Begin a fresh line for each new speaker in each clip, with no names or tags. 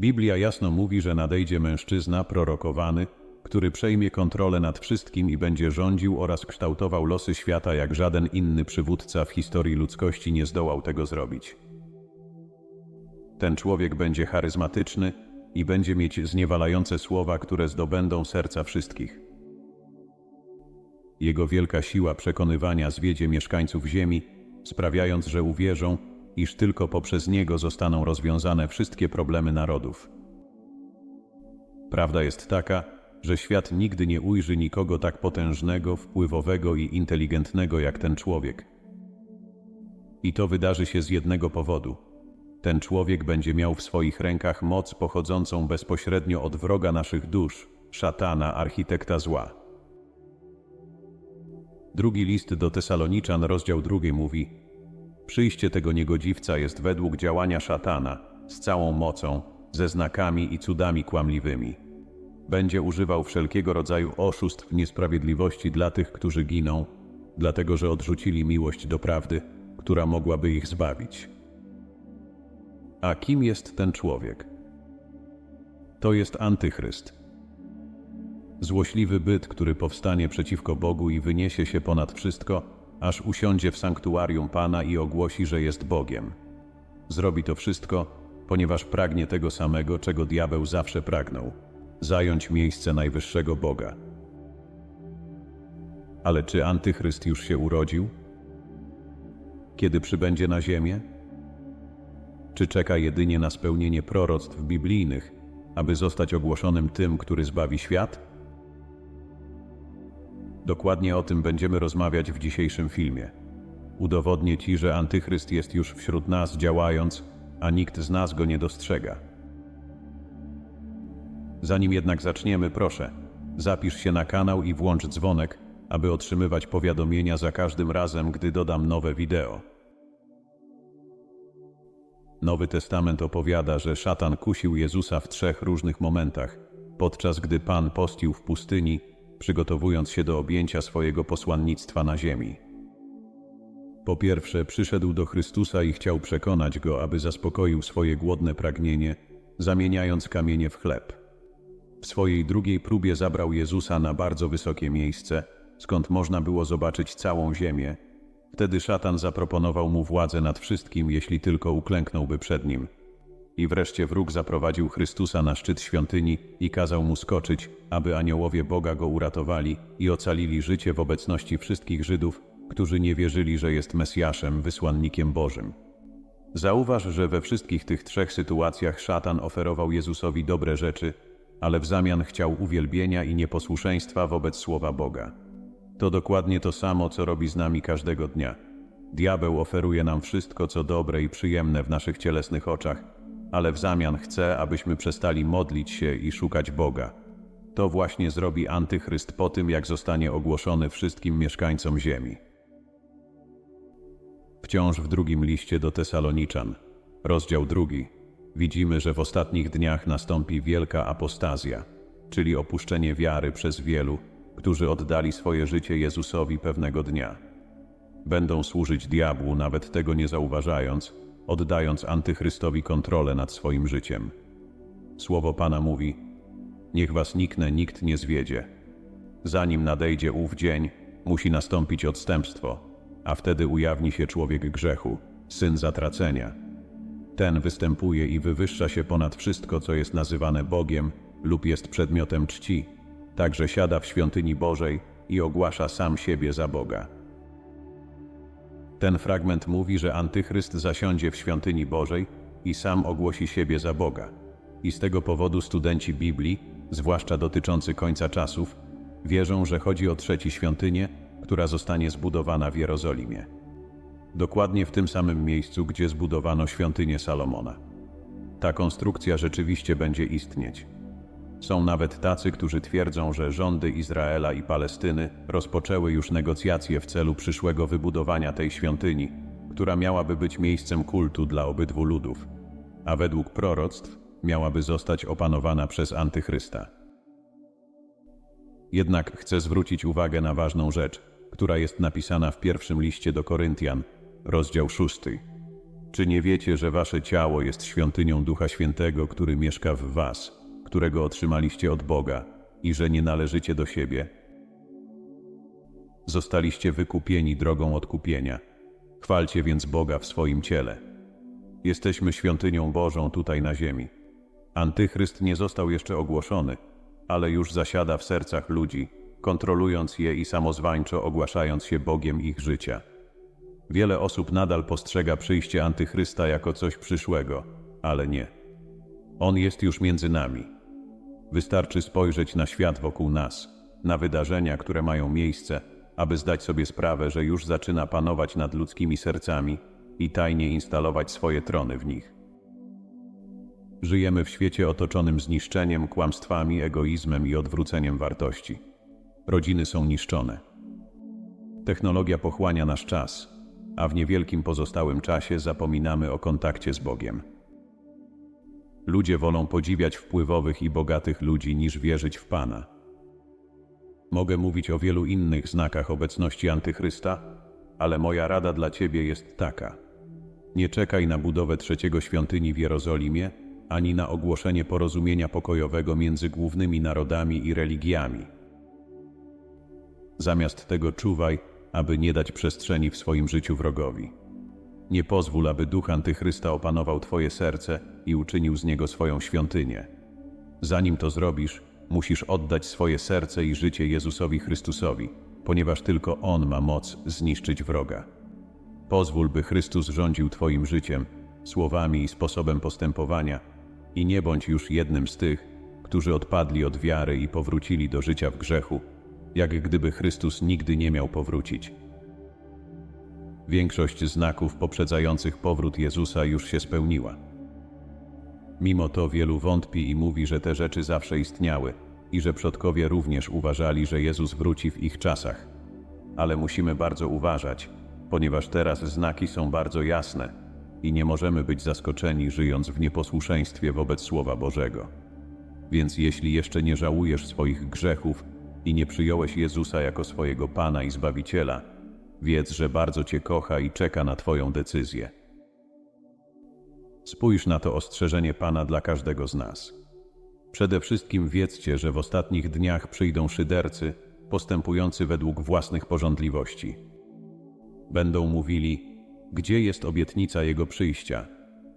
Biblia jasno mówi, że nadejdzie mężczyzna prorokowany, który przejmie kontrolę nad wszystkim i będzie rządził oraz kształtował losy świata, jak żaden inny przywódca w historii ludzkości nie zdołał tego zrobić. Ten człowiek będzie charyzmatyczny i będzie mieć zniewalające słowa, które zdobędą serca wszystkich. Jego wielka siła przekonywania zwiedzie mieszkańców ziemi, sprawiając, że uwierzą, iż tylko poprzez niego zostaną rozwiązane wszystkie problemy narodów. Prawda jest taka, że świat nigdy nie ujrzy nikogo tak potężnego, wpływowego i inteligentnego jak ten człowiek. I to wydarzy się z jednego powodu. Ten człowiek będzie miał w swoich rękach moc pochodzącą bezpośrednio od wroga naszych dusz, szatana, architekta zła. Drugi list do Tesaloniczan, rozdział drugi mówi: Przyjście tego niegodziwca jest według działania szatana, z całą mocą, ze znakami i cudami kłamliwymi. Będzie używał wszelkiego rodzaju oszustw niesprawiedliwości dla tych, którzy giną, dlatego że odrzucili miłość do prawdy, która mogłaby ich zbawić. A kim jest ten człowiek? To jest antychryst. Złośliwy byt, który powstanie przeciwko Bogu i wyniesie się ponad wszystko, aż usiądzie w sanktuarium Pana i ogłosi, że jest Bogiem. Zrobi to wszystko, ponieważ pragnie tego samego, czego diabeł zawsze pragnął zająć miejsce najwyższego Boga. Ale czy antychryst już się urodził? Kiedy przybędzie na ziemię? Czy czeka jedynie na spełnienie proroctw biblijnych, aby zostać ogłoszonym tym, który zbawi świat? Dokładnie o tym będziemy rozmawiać w dzisiejszym filmie. Udowodnię Ci, że antychryst jest już wśród nas działając, a nikt z nas go nie dostrzega. Zanim jednak zaczniemy, proszę, zapisz się na kanał i włącz dzwonek, aby otrzymywać powiadomienia za każdym razem, gdy dodam nowe wideo. Nowy Testament opowiada, że szatan kusił Jezusa w trzech różnych momentach, podczas gdy Pan postił w pustyni, przygotowując się do objęcia swojego posłannictwa na ziemi. Po pierwsze, przyszedł do Chrystusa i chciał przekonać go, aby zaspokoił swoje głodne pragnienie, zamieniając kamienie w chleb. W swojej drugiej próbie zabrał Jezusa na bardzo wysokie miejsce, skąd można było zobaczyć całą ziemię. Wtedy szatan zaproponował mu władzę nad wszystkim, jeśli tylko uklęknąłby przed nim. I wreszcie wróg zaprowadził Chrystusa na szczyt świątyni i kazał mu skoczyć, aby aniołowie Boga go uratowali i ocalili życie w obecności wszystkich Żydów, którzy nie wierzyli, że jest Mesjaszem, wysłannikiem Bożym. Zauważ, że we wszystkich tych trzech sytuacjach szatan oferował Jezusowi dobre rzeczy, ale w zamian chciał uwielbienia i nieposłuszeństwa wobec słowa Boga. To dokładnie to samo, co robi z nami każdego dnia. Diabeł oferuje nam wszystko, co dobre i przyjemne w naszych cielesnych oczach, ale w zamian chce, abyśmy przestali modlić się i szukać Boga. To właśnie zrobi antychryst po tym, jak zostanie ogłoszony wszystkim mieszkańcom ziemi. Wciąż w drugim liście do Tesaloniczan, rozdział drugi, widzimy, że w ostatnich dniach nastąpi wielka apostazja, czyli opuszczenie wiary przez wielu, którzy oddali swoje życie Jezusowi pewnego dnia. Będą służyć diabłu, nawet tego nie zauważając, oddając antychrystowi kontrolę nad swoim życiem. Słowo Pana mówi: Niech was niknę, nikt nie zwiedzie. Zanim nadejdzie ów dzień, musi nastąpić odstępstwo, a wtedy ujawni się człowiek grzechu, syn zatracenia ten występuje i wywyższa się ponad wszystko, co jest nazywane Bogiem lub jest przedmiotem czci, także siada w świątyni Bożej i ogłasza sam siebie za Boga. Ten fragment mówi, że Antychryst zasiądzie w świątyni Bożej i sam ogłosi siebie za Boga. I z tego powodu studenci Biblii, zwłaszcza dotyczący końca czasów, wierzą, że chodzi o trzeci świątynię, która zostanie zbudowana w Jerozolimie dokładnie w tym samym miejscu, gdzie zbudowano świątynię Salomona. Ta konstrukcja rzeczywiście będzie istnieć. Są nawet tacy, którzy twierdzą, że rządy Izraela i Palestyny rozpoczęły już negocjacje w celu przyszłego wybudowania tej świątyni, która miałaby być miejscem kultu dla obydwu ludów, a według proroctw miałaby zostać opanowana przez Antychrysta. Jednak chcę zwrócić uwagę na ważną rzecz, która jest napisana w pierwszym liście do Koryntian, rozdział 6. Czy nie wiecie, że wasze ciało jest świątynią Ducha Świętego, który mieszka w was, którego otrzymaliście od Boga i że nie należycie do siebie? Zostaliście wykupieni drogą odkupienia. Chwalcie więc Boga w swoim ciele. Jesteśmy świątynią Bożą tutaj na ziemi. Antychryst nie został jeszcze ogłoszony, ale już zasiada w sercach ludzi, kontrolując je i samozwańczo ogłaszając się Bogiem ich życia. Wiele osób nadal postrzega przyjście Antychrysta jako coś przyszłego, ale nie. On jest już między nami. Wystarczy spojrzeć na świat wokół nas, na wydarzenia, które mają miejsce, aby zdać sobie sprawę, że już zaczyna panować nad ludzkimi sercami i tajnie instalować swoje trony w nich. Żyjemy w świecie otoczonym zniszczeniem, kłamstwami, egoizmem i odwróceniem wartości. Rodziny są niszczone. Technologia pochłania nasz czas, a w niewielkim pozostałym czasie zapominamy o kontakcie z Bogiem. Ludzie wolą podziwiać wpływowych i bogatych ludzi niż wierzyć w Pana. Mogę mówić o wielu innych znakach obecności Antychrysta, ale moja rada dla Ciebie jest taka. Nie czekaj na budowę trzeciego świątyni w Jerozolimie, ani na ogłoszenie porozumienia pokojowego między głównymi narodami i religiami. Zamiast tego czuwaj, aby nie dać przestrzeni w swoim życiu wrogowi. Nie pozwól, aby duch Antychrysta opanował Twoje serce i uczynił z niego swoją świątynię. Zanim to zrobisz, musisz oddać swoje serce i życie Jezusowi Chrystusowi, ponieważ tylko On ma moc zniszczyć wroga. Pozwól, by Chrystus rządził Twoim życiem, słowami i sposobem postępowania i nie bądź już jednym z tych, którzy odpadli od wiary i powrócili do życia w grzechu, jak gdyby Chrystus nigdy nie miał powrócić. Większość znaków poprzedzających powrót Jezusa już się spełniła. Mimo to wielu wątpi i mówi, że te rzeczy zawsze istniały i że przodkowie również uważali, że Jezus wróci w ich czasach. Ale musimy bardzo uważać, ponieważ teraz znaki są bardzo jasne i nie możemy być zaskoczeni, żyjąc w nieposłuszeństwie wobec Słowa Bożego. Więc jeśli jeszcze nie żałujesz swoich grzechów i nie przyjąłeś Jezusa jako swojego Pana i Zbawiciela, wiedz, że bardzo Cię kocha i czeka na Twoją decyzję. Spójrz na to ostrzeżenie Pana dla każdego z nas. Przede wszystkim wiedzcie, że w ostatnich dniach przyjdą szydercy, postępujący według własnych porządliwości. Będą mówili, gdzie jest obietnica Jego przyjścia,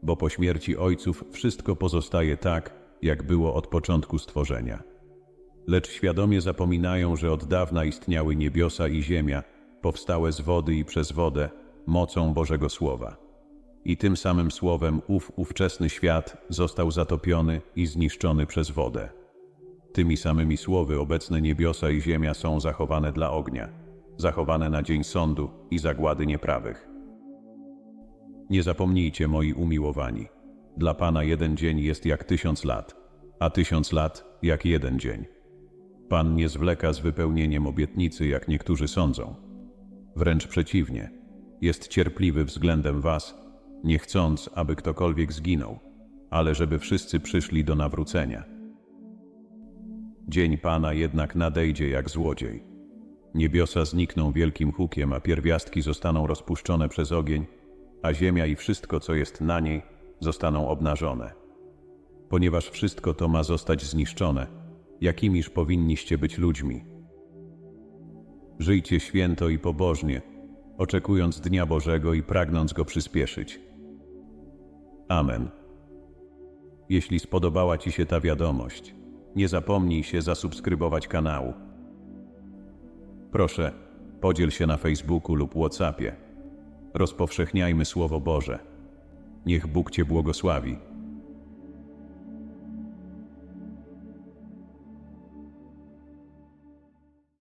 bo po śmierci ojców wszystko pozostaje tak, jak było od początku stworzenia. Lecz świadomie zapominają, że od dawna istniały niebiosa i ziemia, powstałe z wody i przez wodę, mocą Bożego Słowa. I tym samym słowem ów ówczesny świat został zatopiony i zniszczony przez wodę. Tymi samymi słowy obecne niebiosa i ziemia są zachowane dla ognia, zachowane na dzień sądu i zagłady nieprawych. Nie zapomnijcie, moi umiłowani, dla Pana jeden dzień jest jak tysiąc lat, a tysiąc lat jak jeden dzień. Pan nie zwleka z wypełnieniem obietnicy, jak niektórzy sądzą. Wręcz przeciwnie, jest cierpliwy względem Was, nie chcąc, aby ktokolwiek zginął, ale żeby wszyscy przyszli do nawrócenia. Dzień Pana jednak nadejdzie jak złodziej. Niebiosa znikną wielkim hukiem, a pierwiastki zostaną rozpuszczone przez ogień, a ziemia i wszystko, co jest na niej, zostaną obnażone. Ponieważ wszystko to ma zostać zniszczone, jakimiż powinniście być ludźmi. Żyjcie święto i pobożnie, oczekując Dnia Bożego i pragnąc go przyspieszyć. Amen. Jeśli spodobała Ci się ta wiadomość, nie zapomnij się zasubskrybować kanału. Proszę, podziel się na Facebooku lub WhatsAppie. Rozpowszechniajmy Słowo Boże. Niech Bóg Cię błogosławi.